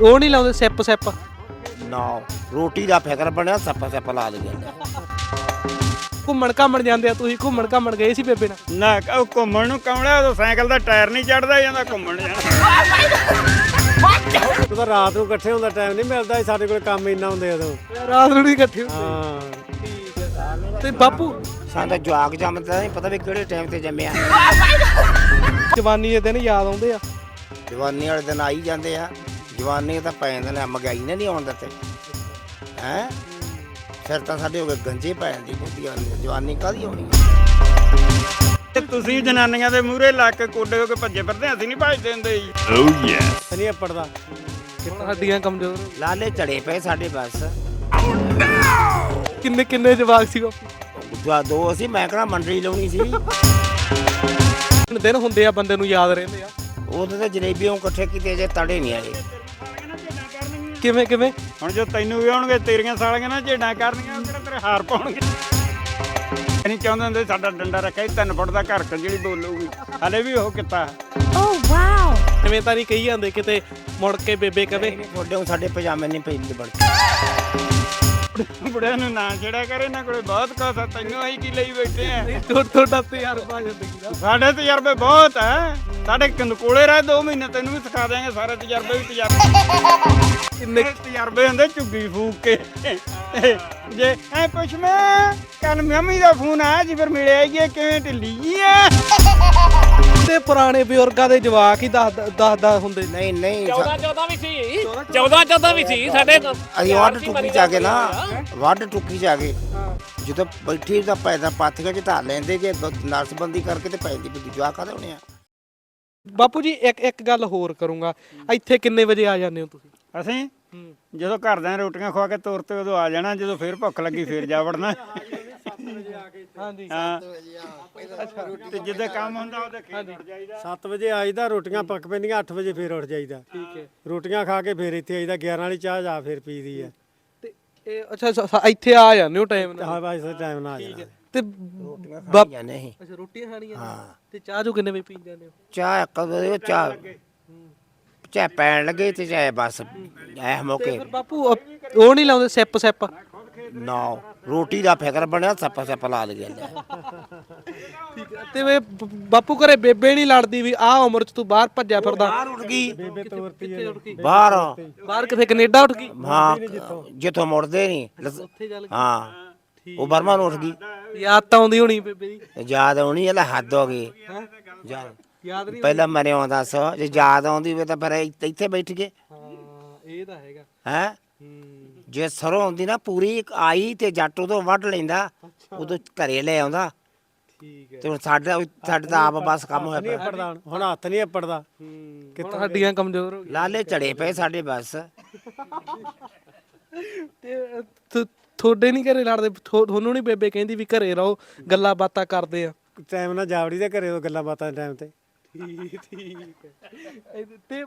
ਉਹ ਨਹੀਂ ਲਾਉਂਦੇ ਸਿਪ ਸਿਪ। ਨਾ ਰੋਟੀ ਦਾ ਫਿਕਰ ਬਣਿਆ ਸੱਪਾ ਸੱਪ ਲਾ ਦੇ ਘੁੰਮਣ ਘਾਮਣ ਜਾਂਦੇ ਆ ਤੁਸੀਂ ਘੁੰਮਣ ਘਾਮਣ ਗਏ ਸੀ ਬੇਬੇ ਨਾਲ? ਨਾ ਉਹ ਘੁੰਮਣ ਨੂੰ ਕਮਲਾ ਉਹ ਸਾਈਕਲ ਦਾ ਟਾਇਰ ਨਹੀਂ ਚੜਦਾ ਜਾਂਦਾ ਘੁੰਮਣ ਜਾਣਾ। ਉਹ ਤਾਂ ਰਾਤ ਨੂੰ ਇਕੱਠੇ ਹੁੰਦਾ ਟਾਈਮ ਨਹੀਂ ਮਿਲਦਾ ਸੀ, ਸਾਡੇ ਕੋਲ ਕੰਮ ਇੰਨਾ ਹੁੰਦੇ ਉਦੋਂ। ਰਾਤ ਨੂੰ ਨਹੀਂ ਇਕੱਠੇ ਹੁੰਦੇ। ਹਾਂ। ਠੀਕ ਹੈ ਤੇ ਬਾਪੂ? ਸਾਡਾ ਜਵਾਕ ਜੰਮਦਾ ਨਹੀਂ ਪਤਾ ਵੀ ਕਿਹੜੇ ਟਾਈਮ ਤੇ ਜੰਮਿਆ। ਜਵਾਨੀ ਦੇ ਦਿਨ ਯਾਦ ਆਉਂਦੇ ਆ। ਜਵਾਨੀ ਵਾਲੇ ਦਿਨ ਆਈ ਜਾਂਦੇ ਆ। ਜਵਾਨੀ ਤਾਂ ਪੈ ਜਾਂਦੇ ਨੇ ਮਹਿੰਗਾਈ ਨੇ ਨਹੀਂ ਆਉਣ ਦਿੱਤੇ। ਹੈ? ਫਿਰ ਤਾਂ ਸਾਡੇ ਹੋ ਗਏ ਗੰਜੇ ਪੈ ਜਾਂਦੀ ਬੁੱਧੀਆਂ ਜਵਾਨੀ ਕਾਦੀ ਆਉਣੀ ਤੇ ਤੁਸੀਂ ਜਨਾਨੀਆਂ ਦੇ ਮੂਹਰੇ ਲੱਗ ਕੇ ਕੋਡੇ ਹੋ ਕੇ ਭੱਜੇ ਫਿਰਦੇ ਅਸੀਂ ਨਹੀਂ ਭੱਜਦੇ ਹੁੰਦੇ ਜੀ। ਨਹੀਂ ਅੱਪੜਦਾ ਹੱਡੀਆਂ ਕਮਜ਼ੋਰ ਲਾਲੇ ਚੜੇ ਪਏ ਸਾਡੇ ਬਸ। ਕਿੰਨੇ ਕਿੰਨੇ ਜਵਾਕ ਸੀ ਦੂਆ ਦੋ ਅਸੀਂ ਮੈਂ ਕਿਹੜਾ ਮੰਡਲੀ ਲਾਉਣੀ ਸੀ? ਦਿਨ ਹੁੰਦੇ ਆ ਬੰਦੇ ਨੂੰ ਯਾਦ ਰਹਿੰਦੇ ਆ। ਉਹਦੇ ਤੇ ਜਲੇਬੀਆਂ ਇਕੱਠੇ ਕੀਤੇ ਜੇ ਤੜੇ ਨਹੀਂ ਆਏ। ਕਿਵੇਂ ਕਿਵੇਂ? ਹੁਣ ਜੋ ਤੈਨੂੰ ਵੀ ਆਉਣਗੇ ਤੇਰੀਆਂ ਸਾਲੀਆਂ ਨਾ ਝੇਡਾਂ ਕਰਨੀਆਂ ਉਹ ਕਿਹੜਾ ਤੇਰੇ ਹਾਰ ਪਾਉਣਗੇ। ਨਹੀਂ ਚਾਹੁੰਦੇ ਹੁੰਦੇ ਸਾਡਾ ਡੰਡਾ ਰੱਖਿਆ ਸੀ ਤਿੰਨ ਫੁੱਟ ਦਾ ਘਰ ਜਿਹੜੀ ਬੋਲੂਗੀ। ਹਲੇ ਵੀ ਉਹ ਕੀਤਾ ਐਵੇਂ ਤਾਂ ਨਹੀਂ ਕਹੀ ਜਾਂਦੇ ਕਿਤੇ ਮੁੜ ਕੇ ਬੇਬੇ ਕਵੇ? ਤੁਹਾਡੇ ਹੁਣ ਸਾਡੇ ਪਜਾਮੇ ਨਹੀਂ ਪੈਂਦੇ ਬੜ ਬੁੜਿਆਂ ਨੂੰ ਨਾ ਛੇੜਿਆ ਕਰ ਇਹਨਾਂ ਕੋਲੇ ਬਹੁਤ ਆ ਤੈਨੂੰ ਅਸੀਂ ਕੀ ਲਈ ਬੈਠੇ ਆ? ਥੋ- ਤੁਹਾਡਾ ਤਜਰਬਾ ਜ਼ਿੰਦਗੀ ਦਾ ਸਾਡੇ ਤਜਰਬੇ ਬਹੁਤ ਆ। ਸਾਡੇ ਕੰਦਕੋਲੇ ਰਹਿ 2 ਮਹੀਨੇ ਤੈਨੂੰ ਵੀ ਸਿਖਾ ਦਿਆਂਗੇ ਸਾਰੇ ਤਜਰਬੇ ਵੀ ਤਜਰਬੇ। ਕਿੰਨੇ ਤਜਰਬੇ ਹੁੰਦੇ ਝੁੱਗੀ ਫੂਕ ਕੇ। ਜੇ ਐ ਪੁੱਛ ਮੈਂ ਕੱਲ ਮੰਮੀ ਦਾ ਫੋਨ ਆਇਆ ਜੀ ਫਿਰ ਮਿਲਿਆ ਹੀ ਕਿਵੇਂ ਢਿੱਲੀ ਜੀ ਆ ਤੇ ਪੁਰਾਣੇ ਬਜ਼ੁਰਗਾਂ ਦੇ ਜਵਾਕ ਹੀ ਦੱਸ ਦੱਸਦਾ ਹੁੰਦੇ? ਨੇ ਨਹੀਂ ਨਹੀਂ 14 14 ਵੀ ਸੀ। 14 14 ਵੀ ਸੀ? ਸਾਡੇ ਅਸੀਂ ਵੱਡ ਟੁੱਕੀ ਜਾ ਕੇ ਨਾ ਵੱਡ ਟੁੱਕੀ ਜਾ ਕੇ ਜਦੋਂ ਬੈਠੀ ਤਾਂ ਪੈਦਾ ਪੱਥ ਕੇ ਢਾ ਲੈਂਦੇ ਜੇ ਨਸਬੰਦੀ ਕਰਕੇ ਤੇ ਪੈਂਦੀ ਬੁੱਧੀ ਜਵਾ ਕਾਦੇ ਹੋਣੇ ਆ? ਬਾਪੂ ਜੀ ਇੱਕ ਇੱਕ ਗੱਲ ਹੋਰ ਕਰੂੰਗਾ। ਇੱਥੇ ਕਿੰਨੇ ਵਜੇ ਆ ਜਾਂਦੇ ਹੋ ਤੁਸੀਂ? ਅਸੀਂ? ਜਦੋਂ ਘਰਦਿਆਂ ਨੇ ਰੋਟੀਆਂ ਖਵਾ ਕੇ ਤੁਰ ਤੇ ਉਦੋਂ ਆ ਜਾਣਾ ਜਦੋਂ ਫੇਰ ਭੁੱਖ ਲੱਗੀ ਫੇਰ ਜਾ ਵੜਨਾ ਹਾਂਜੀ। ਹਾਂ। ਤੇ ਜਿੱਦੇ ਕੰਮ ਹੁੰਦਾ ਉਹਦੇ ਖੇਤ ਉੱਡ ਜਾਈਦਾ। 7 ਵਜੇ ਆਈਦਾ ਰੋਟੀਆਂ ਪੱਕ ਪੈਂਦੀਆਂ 8 ਵਜੇ ਫੇਰ ਉੱਠ ਜਾਈਦਾ। ਠੀਕ ਹੈ। ਰੋਟੀਆਂ ਖਾ ਕੇ ਫੇਰ ਇੱਥੇ ਆਈਦਾ 11 ਵਾਲੀ ਚਾਹ ਜਾ ਫੇਰ ਪੀਦੀ ਆ। ਤੇ ਇਹ ਅੱਛਾ ਸ- ਸ- ਇੱਥੇ ਆ ਜਾਂਦੇ ਹੋ ਟਾਈਮ ਨਾਲ? ਹਾਂ ਬਾਈ ਇਸ ਟਾਈਮ ਨਾਲ ਆ ਜਾਣਾ ਤੇ ਬਾਪ ਨਹੀਂ ਅੱਛਾ ਰੋਟੀਆਂ ਖਾਣੀਆਂ ਹਾਂ। ਤੇ ਚਾਹ ਜੋ ਕਿੰਨੇ ਵਜੇ ਪੀ ਜਾਂਦੇ ਹੋ? ਚਾਹ ਕਦੋਂ ਚਾਹ ਚਾਹ ਪੈਣ ਲੱਗੇ ਤੇ ਚਾਹੇ ਬਸ ਐ ਮੌਕੇ ਫਿਰ ਬਾਪੂ ਉਹ- ਉਹ ਨਹੀਂ ਲਾਉਂਦੇ ਸਿਪ ਸਿਪ ਨਾ ਰੋਟੀ ਦਾ ਫਿਕਰ ਬਣਿਆ ਸੱਪਾ ਸੱਪ ਲਾ ਗਿਆ ਠੀਕ ਹੈ ਤੇ ਵੇ ਬ- ਬਾਪੂ ਘਰੇ ਬੇਬੇ ਨਹੀਂ ਲੜਦੀ ਵੀ ਆਹ ਉਮਰ ਚ ਤੂੰ ਬਾਹਰ ਭੱਜਿਆ ਫਿਰਦਾ। ਬਾਹਰ ਉੱਡ ਗਈ। ਬੇਬੇ ਤੋਰਤੀ ਕਿੱਥੇ ਉੱਠ ਗਈ ਬਾਹਰ। ਬਾਹਰ ਕਿਥੇ ਕੈਨੇਡਾ ਉੱਠ ਗਈ? ਹਾਂ ਜਿੱਥੋਂ। ਮੁੜਦੇ ਨਹੀਂ। ਹਾਂ ਉਹ ਬਰਮਾ ਨੂੰ ਉੱਠ ਗਈ। ਯਾਦ ਤਾਂ ਆਉਂਦੀ ਹੋਣੀ ਬੇਬੇ ਦੀ। ਯਾਦ ਆਉਣੀ ਇਹਲਾ ਹੱਦ ਹੋ ਗਈ। ਯਾਦ। ਯਾਦ ਨਹੀਂ ਪਹਿਲਾਂ ਮਰੇ ਆਉਂਦਾ ਸੋ ਜੇ ਯਾਦ ਆਉਂਦੀ ਹੋਵੇ ਤਾਂ ਫਿਰ ਇੱਥੇ ਇੱਥੇ ਬੈਠ ਗਏ। ਹਾਂ ਇਹ ਤਾਂ ਹੈਗਾ। ਹੈ? ਹੂੰ। ਜੇ ਸਰੋਂ ਹੁੰਦੀ ਨਾ ਪੂਰੀ ਆਈ ਤੇ ਜੱਟ ਉਦੋਂ ਵੱਢ ਲੈਂਦਾ ਉਦੋਂ ਘਰੇ ਲੈ ਆਉਂਦਾ। ਠੀਕ ਹੈ। ਤੇ ਹੁਣ ਸਾਡਾ ਸਾਡਾ ਤਾਂ ਆਪ ਬਸ ਕੰਮ ਹੋਇਆ ਨਹੀਂ ਪਿਆ। ਅੱਪੜਦਾ ਹੁਣ। ਹੱਥ ਨਹੀਂ ਅੱਪੜਦਾ। ਹੂੰ। ਕਿਤੇ ਹੱਡੀਆਂ ਕਮਜ਼ੋਰ ਹੋ ਲਾਲੇ ਚੜੇ ਪਏ ਸਾਡੇ ਬਸ। ਗਈਆਂ ਤੇ ਤੁਹਾਡੇ ਨਹੀਂ ਘਰੇ ਲੜਦੇ? ਥੋ- ਤੁਹਾਨੂੰ ਨਹੀਂ ਬੇਬੇ ਕਹਿੰਦੀ ਵੀ ਘਰੇ ਰਹੋ ਗੱਲਾਂ ਬਾਤਾਂ ਕਰਦੇ ਆ। ਟਾਈਮ ਨਾਲ ਜਾਵੜੀ ਦੇ ਘਰੇ ਉਹ ਗੱਲਾਂ ਬਾਤਾਂ ਟਾਈਮ ਤੇ। ਠੀਕ ਠੀਕ ਹੈ। ਤੇ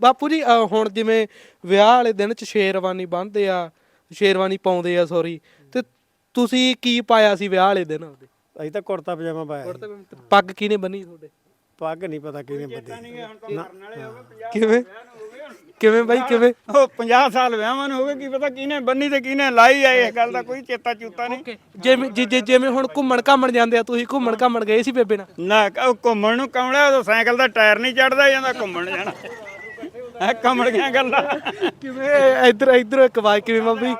ਬਾਪੂ ਜੀ ਅਹ ਹੁਣ ਜਿਵੇਂ ਵਿਆਹ ਵਾਲੇ ਦਿਨ ਚ ਸ਼ੇਰਵਾਨੀ ਬੰਨਦੇ ਆ ਸ਼ੇਰਵਾਨੀ ਪਾਉਂਦੇ ਆ ਸੌਰੀ ਤੇ ਤੁਸੀਂ ਕੀ ਪਾਇਆ ਸੀ ਵਿਆਹ ਵਾਲੇ ਦਿਨ ਉਹਦੇ? ਅਸੀਂ ਤਾਂ ਕੁੜਤਾ ਪਜਾਮਾ ਪਾਇਆ ਸੀ। ਪੱਗ ਕਿਹਨੇ ਬੰਨੀ ਤੁਹਾਡੇ? ਪੱਗ ਨਹੀਂ ਪਤਾ ਕਿਹਨੇ ਬੱਧੀ ਕਿਵੇਂ? ਕਿਵੇਂ ਬਾਈ ਕਿਵੇਂ? ਉਹ 50 ਸਾਲ ਵਿਆਹਾਂ ਨੂੰ ਹੋ ਗਏ ਕੀ ਪਤਾ ਕਿਹਨੇ ਬੰਨੀ ਤੇ ਕਿਹਨੇ ਲਾਈ ਆ ਇਸ ਗੱਲ ਦਾ ਕੋਈ ਚੇਤਾ ਚੂਤਾ ਨਹੀਂ। ਜਿਵੇਂ ਜਿ- ਜਿ- ਜਿਵੇਂ ਹੁਣ ਘੁੰਮਣ ਘਾਮਣ ਜਾਂਦੇ ਆ ਤੁਸੀਂ ਘੁੰਮਣ ਘਾਮਣ ਗਏ ਸੀ ਬੇਬੇ ਨਾਲ? ਨਾ ਉਹ ਘੁੰਮਣ ਨੂੰ ਕਮਲਾ ਉਹ ਸਾਈਕਲ ਦਾ ਟਾਇਰ ਨਹੀਂ ਚੜਦਾ ਜਾਂਦਾ ਘੁੰਮਣ ਜਾਣਾ। ਐ ਕਮਲ ਦੀਆਂ ਗੱਲਾਂ। ਕਿਵੇਂ ਇੱਧਰ ਇੱਧਰ ਇੱਕ ਆਵਾਜ਼ ਕਿਵੇਂ ਮੰਮੀ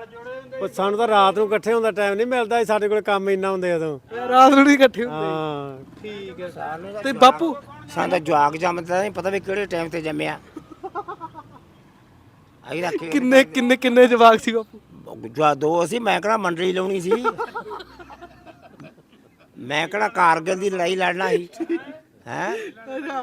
ਉਹ ਸਾਨੂੰ ਤਾਂ ਰਾਤ ਨੂੰ ਇਕੱਠੇ ਹੁੰਦਾ ਟਾਈਮ ਨਹੀਂ ਮਿਲਦਾ ਸੀ, ਸਾਡੇ ਕੋਲ ਕੰਮ ਇੰਨਾ ਹੁੰਦੇ ਉਦੋਂ। ਰਾਤ ਨੂੰ ਨਹੀਂ ਇਕੱਠੇ ਹੁੰਦੇ? ਹਾਂ। ਠੀਕ ਹੈ ਤੇ ਬਾਪੂ? ਸਾਡਾ ਜਵਾਕ ਜੰਮਦਾ ਨਹੀਂ ਪਤਾ ਵੀ ਕਿਹੜੇ ਟਾਈਮ ਤੇ ਜੰਮਿਆ। ਆਈ ਰੱਖੇ ਕਿੰਨੇ ਕਿੰਨੇ ਕਿੰਨੇ ਜਵਾਕ ਸੀ ਬਾਪੂ? ਜਵਾ ਦੋ ਅਸੀਂ ਮੈਂ ਕਿਹੜਾ ਮੰਡਲੀ ਲਾਉਣੀ ਸੀ? ਮੈਂ ਕਿਹੜਾ ਕਾਰਗਿਲ ਦੀ ਲੜਾਈ ਲੜਨਾ ਸੀ? ਹੈ?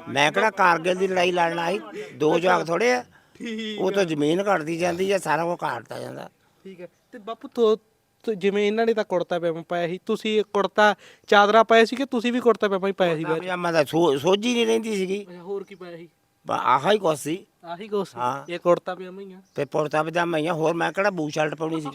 ਮੈਂ ਕਿਹੜਾ ਕਾਰਗਿਲ ਦੀ ਲੜਾਈ ਲੜਨਾ ਸੀ? ਦੋ ਜਵਾਕ ਥੋੜੇ ਆ। ਠੀਕ ਉਹ ਤਾਂ ਜ਼ਮੀਨ ਘਟਦੀ ਜਾਂਦੀ ਹੈ ਸਾਰਾ ਕੁਝ ਘਟਦਾ ਜਾਂਦਾ। ਠੀਕ ਹੈ ਤੇ ਬਾਪੂ ਤੋ ਤੋ ਜਿਵੇਂ ਇਹਨਾਂ ਨੇ ਤਾਂ ਕੁੜਤਾ ਪਜਾਮਾ ਪਾਇਆ ਸੀ ਤੁਸੀਂ ਕੁੜਤਾ ਚਾਦਰਾ ਪਾਇਆ ਸੀ ਕਿ ਤੁਸੀਂ ਵੀ ਕੁੜਤਾ ਪਜਾਮਾ ਹੀ ਪਾਇਆ ਸੀ ਬਾਅਦ ਪਜਾਮਾ ਦਾ ਸੋ- ਸੋਝੀ ਨਹੀਂ ਰਹਿੰਦੀ ਸੀਗੀ। ਚ? ਹੋਰ ਕੀ ਪਾਇਆ ਸੀ? ਆਹਾ ਹੀ ਕੁਛ ਸੀ। ਆਹੀ ਕੁਛ? ਹਾਂ। ਇਹ ਕੁੜਤਾ ਪਜਾਮਾ ਹੀ ਆ। ਤੇ ਪੁਰਤਾ ਪਜਾਮਾ ਹੀ ਆ ਹੋਰ ਮੈਂ ਕਿਹੜਾ ਬੂ ਸ਼ਰਟ ਪਾਉਣੀ ਸੀ।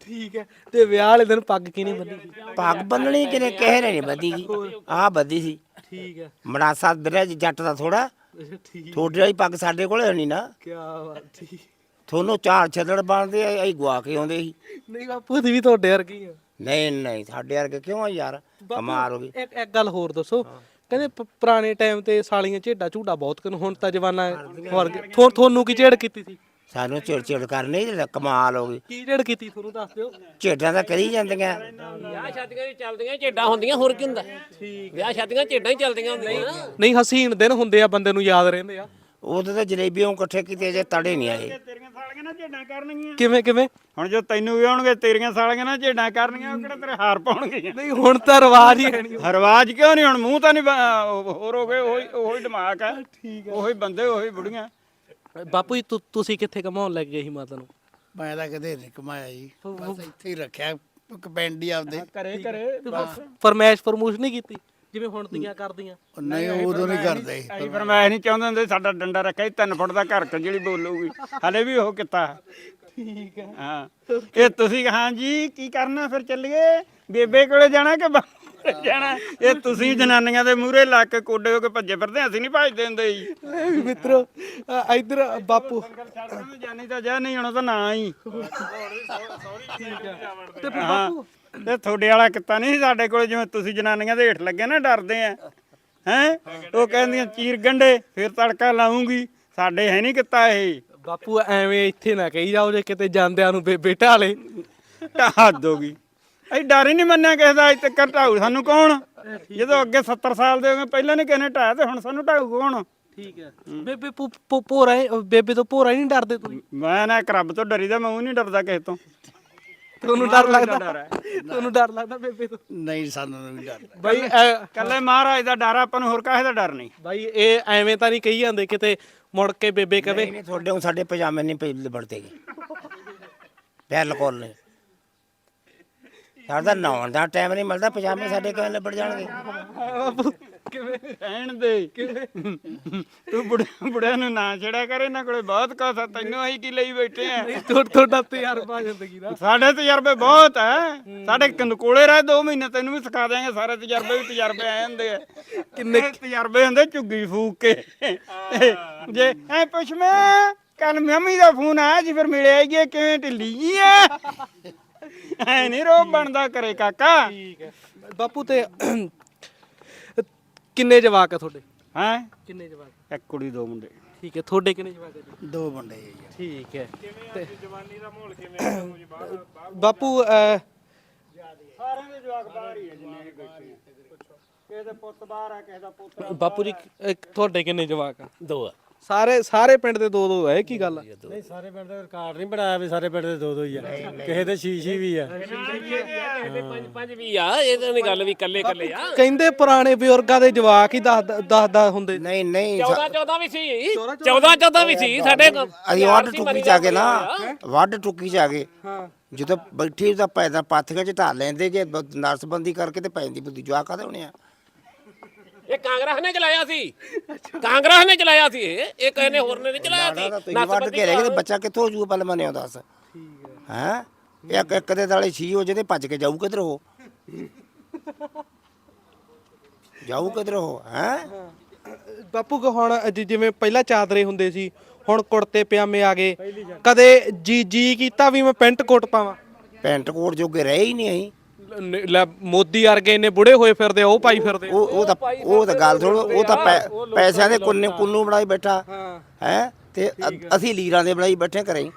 ਠੀਕ ਹੈ ਤੇ ਵਿਆਹ ਵਾਲੇ ਦਿਨ ਪੱਗ ਕਿਹਨੇ ਬੰਨੀ ਸੀ? ਪੱਗ ਬੰਨਣੀ ਕਿਨੇ ਕਹਿ ਰਹੇ ਨਹੀਂ ਬੱਦੀ ਆਹ ਬੱਦੀ ਸੀ। ਠੀਕ ਹੈ। ਮੜਾਸਾ ਵੀਰੇ ਜੱਟ ਦਾ ਥੋੜਾ ਅੱਛਾ ਠੀਕ। ਤੁਹਾਡੇ ਵਾਲੀ ਪੱਗ ਸਾਡੇ ਕੋਲ ਨਹੀਂ ਨਾ। ਕੀ ਬਾਤ ਠੀਕ। ਤੁਹਾਨੂੰ ਚਾਰ ਛੱਡੜ ਬਣਦੇ ਆ ਅਸੀਂ ਗਵਾ ਕੇ ਆਉਂਦੇ ਸੀ। ਨਹੀਂ ਬਾਪੂ ਦੀ ਵੀ ਤੁਹਾਡੇ ਵਰਗੀ ਆ। ਨਹੀਂ ਨਹੀਂ ਸਾਡੇ ਵਰਗੇ ਕਿਉਂ ਆ ਯਾਰ? ਕਮਾਲ ਹੋ ਗਈ। ਇੱਕ ਇੱਕ ਗੱਲ ਹੋਰ ਦੱਸੋ। ਕਹਿੰਦੇ ਪ- ਪੁਰਾਣੇ ਟਾਈਮ ਤੇ ਸਾਲੀਆਂ ਝੇਡਾ ਝੂਡਾ ਬਹੁਤ ਕਰਨ ਹੁਣ ਤਾਂ ਜਵਾਨਾ ਵਰਗੇ ਥੋ- ਤੁਹਾਨੂੰ ਕੀ ਝੇੜ ਕੀਤੀ ਸੀ? ਸਾਨੂੰ ਚਿੜ ਚਿੜ ਕਰਨੀ ਤੇ ਕਮਾਲ ਹੋ ਗਈ। ਕੀ ਝੇੜ ਕੀਤੀ ਤੁਹਾਨੂੰ ਦੱਸ ਦਿਓ? ਝੇਡਾਂ ਤਾਂ ਕਰੀ ਜਾਂਦੀਆਂ। ਵਿਆਹ ਸ਼ਾਦੀਆਂ ਵੀ ਚੱਲਦੀਆਂ ਝੇਡਾਂ ਹੁੰਦੀਆਂ ਹੋਰ ਕੀ ਹੁੰਦਾ? ਠੀਕ। ਵਿਆਹ ਸ਼ਾਦੀਆਂ ਝੇਡਾਂ ਹੀ ਚੱਲਦੀਆਂ ਹੁੰਦੀਆਂ। ਨਹੀਂ ਹਸੀਨ ਦਿਨ ਹੁੰਦੇ ਆ ਬੰਦੇ ਨੂੰ ਯਾਦ ਰਹਿੰਦੇ ਆ। ਉਦੋਂ ਤਾਂ ਜਲੇਬੀਆਂ ਇਕੱਠੇ ਕੀਤੇ ਜੇ ਤੜੇ ਨਹੀਂ ਆਏ। ਤੇਰੀਆਂ ਸਾਲੀਆਂ ਨਾ ਝੇਡਾਂ ਕਰਨਗੀਆਂ। ਕਿਵੇਂ ਕਿਵੇਂ? ਹੁਣ ਜੋ ਤੈਨੂੰ ਵੀ ਆਉਣਗੇ ਤੇਰੀਆਂ ਸਾਲੀਆਂ ਨਾ ਝੇਡਾਂ ਕਰਨਗੀਆਂ ਉਹ ਕਿਹੜਾ ਤੇਰੇ ਹਾਰ ਪਾਉਣਗੇ ਨਹੀਂ ਹੁਣ ਤਾਂ ਰਿਵਾਜ ਹੀ ਹੈ ਨਹੀਂ। ਰਿਵਾਜ ਕਿਉਂ ਨਹੀਂ? ਹੁਣ ਮੂੰਹ ਤਾਂ ਨਹੀਂ ਬ- ਹੋਰ ਹੋ ਗਏ ਉਹੀ ਉਹੀ ਦਿਮਾਗ ਹੈ। ਠੀਕ ਹੈ। ਉਹੀ ਬੰਦੇ ਉਹੀ ਬੁੜੀਆਂ। ਬਾਪੂ ਜੀ ਤੁ- ਤੁਸੀਂ ਕਿੱਥੇ ਕਮਾਉਣ ਲੱਗ ਗਏ ਸੀ ਮਾਤਾ ਨੂੰ? ਮੈਂ ਤਾਂ ਕਦੇ ਨਹੀਂ ਕਮਾਇਆ ਜੀ। ਬਸ ਇੱਥੇ ਹੀ ਰੱਖਿਆ ਕਪੈਂਡੀ ਆਪਦੇ। ਘਰੇ ਘਰੇ ਫਰਮੈਸ਼ ਫਰਮੂਸ਼ ਨਹੀਂ ਕੀਤੀ? ਜਿਵੇਂ ਹੁਣ ਦੀਆਂ ਕਰਦੀਆਂ। ਉਹ ਨਹੀਂ ਉਦੋਂ ਨਹੀਂ ਕਰਦੇ। ਅਸੀਂ ਫਰਮਾਇਸ਼ ਨਹੀਂ ਚਾਹੁੰਦੇ ਹੁੰਦੇ ਸਾਡਾ ਡੰਡਾ ਰੱਖਿਆ 3 ਫੁੱਟ ਦਾ ਘਰ ਜਿਹੜੀ ਬੋਲੂਗੀ। ਹਲੇ ਵੀ ਉਹ ਕੀਤਾ। ਠੀਕ ਹੈ ਹਾਂ। ਇਹ ਤੁਸੀਂ ਹਾਂ ਜੀ ਕੀ ਕਰਨਾ ਫਿਰ ਚੱਲੀਏ? ਬੇਬੇ ਕੋਲੇ ਜਾਣਾ ਕਿ ਜਾਣਾ? ਇਹ ਤੁਸੀਂ ਜਨਾਨੀਆਂ ਦੇ ਮੂਹਰੇ ਲੱਗ ਕੇ ਕੋਡੇ ਹੋ ਕੇ ਭੱਜੇ ਫਿਰਦੇ ਅਸੀਂ ਨਹੀਂ ਭੱਜਦੇ ਹੁੰਦੇ ਜੀ। ਲੈ ਵੀ ਮਿੱਤਰੋ ਅ, ਇੱਧਰ ਬਾਪੂ। ਜਾਨੀ ਤਾਂ ਜਾ ਨਹੀਂ ਹੋਣਾ ਤਾਂ ਨਾ ਹੀ। ਤੇ ਫਿਰ ਬਾਪੂ ਤੇ ਤੁਹਾਡੇ ਵਾਲਾ ਕਿੱਤਾ ਨਹੀਂ ਸੀ ਸਾਡੇ ਕੋਲ ਜਿਵੇਂ ਤੁਸੀਂ ਜਨਾਨੀਆਂ ਦੇ ਹੇਠ ਲੱਗੇ ਨਾ ਡਰਦੇ ਆ। ਹੈ? ਉਹ ਕਹਿੰਦੀਆਂ ਚੀਰ ਗੰਡੇ ਫਿਰ ਤੜਕਾ ਲਾਉਂਗੀ। ਸਾਡੇ ਹੈ ਨਹੀਂ ਕਿੱਤਾ ਇਹ। ਬਾਪੂ ਐਵੇਂ ਇੱਥੇ ਨਾ ਕਹੀ ਜਾਓ ਜੇ ਕਿਤੇ ਜਾਂਦਿਆਂ ਨੂੰ ਬੇਬੇ ਢਾਲੇ ਹੱਦ ਹੋ ਗਈ। ਅਸੀਂ ਡਰ ਹੀ ਨਹੀਂ ਮੰਨਿਆ ਕਿਸੇ ਦਾ ਅੱਜ ਤੱਕ ਢਾਊ ਸਾਨੂੰ ਕੌਣ? ਜਦੋਂ ਅੱਗੇ 70 ਸਾਲ ਦੇ ਹੋ ਗਏ ਪਹਿਲਾਂ ਨਹੀਂ ਕਿਸੇ ਨੇ ਢਾਇਆ ਤੇ ਹੁਣ ਸਾਨੂੰ ਢਾਊ ਕੌਣ? ਠੀਕ ਹੈ। ਬੇਬੇ ਹੈ- ਬੇਬੇ ਤੋਂ ਭੋਰਾ ਹੀ ਨਹੀਂ ਡਰਦੇ ਤੁਸੀਂ। ਮੈਂ ਨਾ ਇੱਕ ਰੱਬ ਤੋਂ ਡਰੀਦਾ ਮੈਂ ਉਹ ਨਹੀਂ ਡਰਦਾ ਕਿਸੇ ਤੋਂ। ਤੁਹਾਨੂੰ ਡਰ ਲੱਗਦਾ। ਤੁਹਾਨੂੰ ਡਰ ਲੱਗਦਾ ਬੇਬੇ ਤੋਂ? ਨਹੀਂ ਸਾਨੂੰ ਨਹੀਂ ਡਰ ਬਾਈ ਐ- ਕੱਲੇ ਮਹਾਰਾਜ ਦਾ ਡਰ ਆ, ਆਪਾਂ ਨੂੰ ਹੋਰ ਕਾਹੇ ਦਾ ਡਰ ਨਹੀਂ। ਬਾਈ ਇਹ ਐਵੇਂ ਤਾਂ ਨਹੀਂ ਕਹੀ ਜਾਂਦੇ ਕਿਤੇ ਮੁੜ ਕੇ ਬੇਬੇ ਕਵੇ ਨਹੀਂ ਨਹੀਂ ਤੁਹਾਡੇ ਹੁਣ ਸਾਡੇ ਪਜਾਮੇ ਨਹੀਂ ਪਈ ਲਿਬੜਦੇਗੇ ਬਿਲਕੁਲ ਨਹੀਂ। ਸਾਡਾ ਨਹਾਉਣ ਦਾ ਟਾਈਮ ਨਹੀਂ ਮਿਲਦਾ ਪਜਾਮੇ ਸਾਡੇ ਕਿਵੇਂ ਲਿਬੜ ਜਾਣਗੇ? ਬਾਪੂ। ਕਿਵੇਂ ਰਹਿਣ ਦੇ? ਤੂੰ ਬੁੜੇ ਬੁੜਿਆਂ ਨੂੰ ਨਾ ਛੇੜਿਆ ਕਰ ਇਹਨਾਂ ਕੋਲੇ ਬਹੁਤ ਆ ਤੈਨੂੰ ਅਸੀਂ ਕੀ ਲਈ ਬੈਠੇ ਆ? ਤੁਹਾਡਾ ਤੁਹਾਡਾ ਤਜਰਬਾ ਜ਼ਿੰਦਗੀ ਦਾ। ਸਾਡੇ ਤਜਰਬੇ ਬਹੁਤ ਹੈ। ਸਾਡੇ ਕੰਨ ਕੋਲੇ ਰਹਿ 2 ਮਹੀਨੇ ਤੈਨੂੰ ਵੀ ਸਿਖਾ ਦਿਆਂਗੇ ਸਾਰੇ ਤਜਰਬੇ ਵੀ ਤਜਰਬੇ ਆਏ ਹੁੰਦੇ ਆ। ਕਿੰਨੇ ਤਜਰਬੇ ਹੁੰਦੇ ਝੁੱਗੀ ਫੂਕ ਕੇ। ਜੇ ਐ ਪੁੱਛ ਮੈਂ ਕੱਲ ਮੰਮੀ ਦਾ ਫੋਨ ਆਇਆ ਜੀ ਫਿਰ ਮਿਲਿਆ ਹੀ ਕਿਵੇਂ ਢਿੱਲੀ ਜੀ ਐ ਐ ਨਹੀਂ ਰੋਬ ਬਣਦਾ ਕਰੇ ਕਾਕਾ। ਠੀਕ ਹੈ। ਬਾਪੂ ਤੇ ਕਿੰਨੇ ਜਵਾਕ ਆ ਤੁਹਾਡੇ? ਹੈ? ਕਿੰਨੇ ਜਵਾਕ? ਇੱਕ ਕੁੜੀ ਦੋ ਮੁੰਡੇ। ਠੀਕ ਹੈ ਤੁਹਾਡੇ ਕਿੰਨੇ ਜਵਾਕ ਆ ਜੀ? ਦੋ ਮੁੰਡੇ ਜੀ। ਠੀਕ ਹੈ। ਤੇ ਜਵਾਨੀ ਦਾ ਮਾਹੌਲ ਕਿਵੇਂ ਬਾਪੂ ਅਹ, ਸਾਰਿਆਂ ਦੇ ਜਵਾਕ ਬਾਹਰ ਹੀ ਆ ਜਿੰਨੇ ਬੈਠੇ ਕਿਸੇ ਦੇ ਪੁੱਤ ਬਾਹਰ ਆ ਕਿਸੇ ਦਾ ਪੁੱਤ ਬਾਪੂ ਜੀ ਅਹ, ਤੁਹਾਡੇ ਕਿੰਨੇ ਜਵਾਕ ਆ? ਦੋ ਆ। ਸਾਰੇ ਸਾਰੇ ਪਿੰਡ ਦੇ ਦੋ ਦੋ ਹੈ ਕੀ ਗੱਲ ਆ? ਨਹੀਂ ਸਾਰੇ ਪਿੰਡ ਦਾ ਰਿਕਾਰਡ ਨਹੀਂ ਬਣਾਇਆ ਵੀ ਸਾਰੇ ਪਿੰਡ ਦੇ ਦੋ ਦੋ ਹੀ ਆ। ਕਿਸੇ ਦੇ ਛੀ ਵੀ ਆ। ਇਹਦੇ ਪੰਜ ਪੰਜ ਵੀ ਆ ਇਹ ਤਾਂ ਨਹੀਂ ਗੱਲ ਵੀ ਕੱਲੇ ਕੱਲੇ ਆ। ਕਹਿੰਦੇ ਪੁਰਾਣੇ ਬਜ਼ੁਰਗਾਂ ਦੇ ਜਵਾਕ ਹੀ 10 10 10 ਹੁੰਦੇ। ਨਹੀਂ ਨਹੀਂ 14 14 ਵੀ ਸੀ। 14 14 ਵੀ ਸੀ ਸਾਡੇ ਅਸੀਂ ਵੱਡ ਟੁੱਕੀ ਚ ਆ ਗਏ ਨਾ ਵੱਡ ਟੁੱਕੀ ਚ ਆ ਗਏ ਹਾਂ। ਜਦੋਂ ਬੈਠੀ ਤਾਂ ਪੈਦਾ ਪਾਥੀਆਂ ਚ ਢਾਲ ਲੈਂਦੇ ਜੇ ਬ- ਨਰਸਬੰਦੀ ਕਰਕੇ ਤੇ ਪੈਂਦੀ ਬੁੱਧੀ ਜਵਾਕ ਕਾਦੇ ਹੋਣੇ ਆ? ਇਹ ਕਾਂਗਰਸ ਨੇ ਚਲਾਇਆ ਸੀ। ਕਾਂਗਰਸ ਨੇ ਚਲਾਇਆ ਸੀ ਇਹ। ਇਹ ਨੇ ਹੋਰ ਨੇ ਨਹੀਂ ਚਲਾਇਆ ਸੀ। ਤੁਸੀਂ ਵੱਢ ਕੇ ਰਹਿ ਗਏ ਤੇ ਬੱਚਾ ਕਿੱਥੋਂ ਹੋ ਜੂਗਾ ਪਹਿਲਾਂ ਮੈਨੂੰ ਦੱਸ। ਹੈ? ਇੱਕ ਇੱਕ ਦੇ ਦਾਲੇ ਛੀ ਹੋ ਜਿਹਦੇ ਭੱਜ ਕੇ ਜਾਊ ਕਿਧਰ ਉਹ? ਜਾਊ ਕਿਧਰ ਉਹ? ਹੈ? ਬਾਪੂ ਕੋ ਹੁਣ ਜਿ- ਜਿਵੇਂ ਪਹਿਲਾਂ ਚਾਦਰੇ ਹੁੰਦੇ ਸੀ ਹੁਣ ਕੁੜਤੇ ਪਜਾਮੇ ਆ ਗਏ। ਕਦੇ ਜੀ ਜੀ ਕੀਤਾ ਵੀ ਮੈਂ ਪੈਂਟ ਕੋਟ ਪਾਵਾਂ? ਪੈਂਟ ਕੋਟ ਜੋਗੇ ਰਹੇ ਹੀ ਨਹੀਂ ਅਸੀਂ। ਨ- ਲੈ ਮੋਦੀ ਵਰਗੇ ਨੇ ਬੁੜੇ ਹੋਏ ਫਿਰਦੇ ਆ, ਉਹ ਪਾਈ ਫਿਰਦੇ ਆ। ਉਹ ਉਹ ਤਾਂ ਉਹ ਤਾਂ ਗੱਲ ਥੋੜੋ ਉਹ ਤਾਂ ਪੈ- ਪੈਸਿਆਂ ਦੇ ਕੁੰਨੇ ਕੁੰਨੂ ਬਣਾਈ ਬੈਠਾ। ਹਾਂ। ਹੈ? ਤੇ ਅ- ਅਸੀਂ ਲੀਰਾਂ ਦੇ ਬਣਾਈ ਬੈਠੇ ਘਰੇ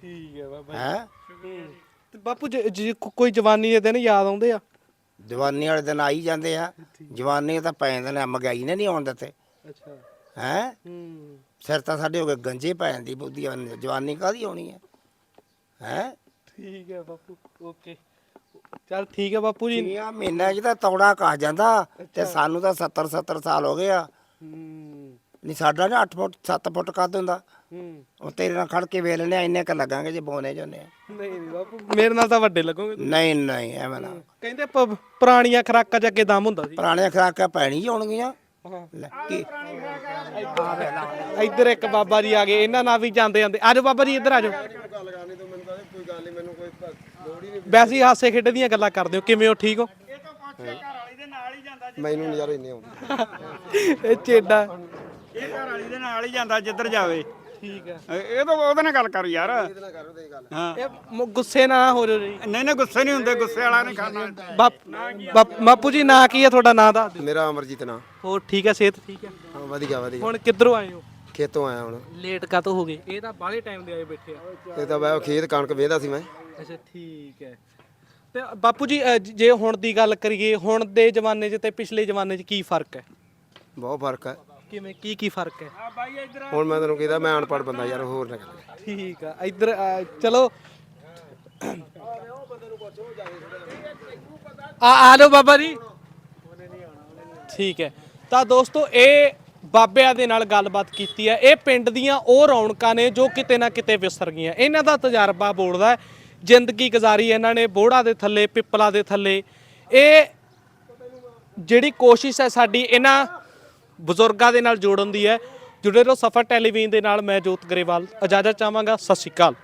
ਠੀਕ ਹੈ ਬਾਬਾ ਹੈ? ਤੇ ਬਾਪੂ ਜੇ- ਜੇ ਕੋ- ਕੋਈ ਜਵਾਨੀ ਦੇ ਦਿਨ ਯਾਦ ਆਉਂਦੇ ਆ? ਜਵਾਨੀ ਵਾਲੇ ਦਿਨ ਆਈ ਜਾਂਦੇ ਆ। ਜਵਾਨੀ ਤਾਂ ਪੈ ਜਾਂਦੇ ਨੇ ਮਹਿੰਗਾਈ ਨੇ ਨਹੀਂ ਆਉਣ ਦਿੱਤੇ। ਅੱਛਾ। ਹੈ? ਹੂੰ। ਸਿਰ ਤਾਂ ਸਾਡੇ ਹੋ ਗਏ ਗੰਜੇ ਪੈ ਜਾਂਦੀ ਬੁੱਧੀ ਜਵਾਨੀ ਕਾਦੀ ਆਉਣੀ ਹੈ ਹੈ? ਠੀਕ ਹੈ ਬਾਪੂ ਓਕੇ ਚਲ ਠੀਕ ਹੈ ਬਾਪੂ ਜੀ। ਛੀਆਂ ਮਹੀਨਿਆਂ 'ਚ ਤਾਂ ਤੌੜਾ ਕਾ ਜਾਂਦਾ ਤੇ ਸਾਨੂੰ ਤਾਂ 70 70 ਸਾਲ ਹੋ ਗਏ ਆ। ਹੂੰ। ਨਹੀਂ ਸਾਡਾ ਨਾ 8 ਫੁੱਟ 7 ਫੁੱਟ ਕੱਦ ਹੁੰਦਾ। ਹੂੰ। ਉਹ ਤੇਰੇ ਨਾਲ ਖੜ ਕੇ ਵੇਖ ਲੈਣੇ ਆ, ਇੰਨੇ ਕ ਲੱਗਾਂਗੇ ਜੇ ਬੋਨੇ ਆ। ਨਹੀਂ ਨਹੀਂ ਬਾਪੂ ਮੇਰੇ ਨਾਲ ਤਾਂ ਵੱਡੇ ਲੱਗੋਗੇ। ਨਹੀਂ ਨਹੀਂ ਐਵੇਂ ਨਾ। ਕਹਿੰਦੇ ਪ- ਪੁਰਾਣੀਆਂ ਖਰਾਕਾਂ 'ਚ ਅੱਗੇ ਦਮ ਹੁੰਦਾ ਸੀ। ਪੁਰਾਣੀਆਂ ਖਰਾਕਾਂ ਪੈਣੀ ਹੋਣਗੀਆਂ ਹਾਂ। ਲੈ, ਕੀ? ਇੱਧਰ ਇੱਕ ਬਾਬਾ ਜੀ ਆ ਗਏ ਇਹਨਾਂ ਨਾਲ ਵੀ ਜਾਂਦੇ ਜਾਂਦੇ ਆਜੋ ਬਾਬਾ ਜੀ ਇੱਧਰ ਆਜੋ ਵੈਸੇ ਹੀ ਹਾਸੇ ਖੇਡੇ ਦੀਆਂ ਗੱਲਾਂ ਕਰਦੇ ਹੋ ਕਿਵੇਂ ਹੋ ਠੀਕ ਹੋ? ਇਹ ਤਾਂ ਪੁੱਛ ਘਰ ਵਾਲੀ ਦੇ ਨਾਲ ਹੀ ਜਾਂਦਾ ਮੈਨੂੰ ਨਜ਼ਾਰੇ ਨਹੀਂ ਆਉਂਦੇ। ਇਹ ਚੇਡਾ। ਇਹ ਘਰ ਵਾਲੀ ਦੇ ਨਾਲ ਹੀ ਜਾਂਦਾ ਜਿੱਧਰ ਜਾਵੇ। ਠੀਕ ਹੈ ਇਹ ਤਾਂ ਉਹਦੇ ਨਾਲ ਗੱਲ ਕਰ ਯਾਰ। ਹਾਂ। ਇਹ ਮ- ਗੁੱਸੇ ਨਾ ਹੋ ਜਾਓ ਜੀ। ਨਹੀਂ ਨਹੀਂ ਗੁੱਸੇ ਨਹੀਂ ਹੁੰਦੇ ਗੁੱਸੇ ਵਾਲਾ ਨਹੀਂ ਖਾਣਾ ਬਾਪ ਬਾਪ- ਬਾਪੂ ਜੀ ਨਾਂ ਕੀ ਹੈ ਤੁਹਾਡਾ? ਨਾਂ ਦੱਸ ਦਿਓ। ਮੇਰਾ ਅਮਰਜੀਤ ਨਾਂ। ਹੋਰ ਠੀਕ ਹੈ ਸਿਹਤ ਠੀਕ ਹੈ ਹਾਂ ਵਧੀਆ ਵਧੀਆ। ਹੁਣ ਕਿੱਧਰੋਂ ਆਏ ਹੋ? ਖੇਤੋਂ ਆਇਆ ਹੁਣ। ਲੇਟ ਕਾਤੋਂ ਹੋ ਗਏ? ਇਹ ਤਾਂ ਬਾਹਲੇ ਟਾਈਮ ਦੇ ਆਏ ਬੈਠੇ ਆ। ਇਹ ਤਾਂ ਮੈਂ ਖੇਤ ਕਣਕ ਵੇਹਦਾ ਸੀ ਮੈਂ। ਅੱਛਾ ਠੀਕ ਹੈ। ਤੇ ਬਾਪੂ ਜੀ ਅ, ਜ- ਜੇ ਹੁਣ ਦੀ ਗੱਲ ਕਰੀਏ ਹੁਣ ਦੇ ਜ਼ਮਾਨੇ 'ਚ ਤੇ ਪਿਛਲੇ ਜ਼ਮਾਨੇ 'ਚ ਕੀ ਫ਼ਰਕ ਹੈ? ਬਹੁਤ ਫ਼ਰਕ ਹੈ। ਕਿਵੇਂ ਕੀ ਕੀ ਫ਼ਰਕ ਹੈ? ਹੁਣ ਮੈਂ ਤੈਨੂੰ ਕਹਿੰਦਾ ਮੈਂ ਅਨਪੜ੍ਹ ਬੰਦਾ ਯਾਰ ਹੋਰ ਨਾ ਕਰ ਠੀਕ ਆ। ਇੱਧਰ ਅ, ਚਲੋ। ਆ ਆ ਲਓ ਬਾਬਾ ਜੀ। ਠੀਕ ਹੈ। ਤਾਂ ਦੋਸਤੋ ਇਹ ਬਾਬਿਆਂ ਦੇ ਨਾਲ ਗੱਲਬਾਤ ਕੀਤੀ ਹੈ। ਇਹ ਪਿੰਡ ਦੀਆਂ ਉਹ ਰੌਣਕਾਂ ਨੇ ਜੋ ਕਿਤੇ ਨਾ ਕਿਤੇ ਵਿਸਰ ਗਈਆਂ। ਇਹਨਾਂ ਦਾ ਤਜਰਬਾ ਬੋਲਦਾ ਜ਼ਿੰਦਗੀ ਗੁਜ਼ਾਰੀ ਇਹਨਾਂ ਨੇ ਬੋੜਾ ਦੇ ਥੱਲੇ, ਪਿੱਪਲਾ ਦੇ ਥੱਲੇ। ਇਹ ਜਿਹੜੀ ਕੋਸ਼ਿਸ਼ ਹੈ ਸਾਡੀ ਇਹਨਾਂ ਬਜ਼ੁਰਗਾਂ ਦੇ ਨਾਲ ਜੋੜਨ ਦੀ ਹੈ। ਜੁੜੇ ਰਹੋ ਸਫਰ ਟੈਲੀਵਿਜ਼ਨ ਦੇ ਨਾਲ, ਮੈਂ ਜੋਤ ਗਰੇਵਾਲ। ਇਜਾਜ਼ਤ ਚਾਹਾਂਗਾ। ਸਤਿ ਸ਼੍ਰੀ ਅਕਾਲ।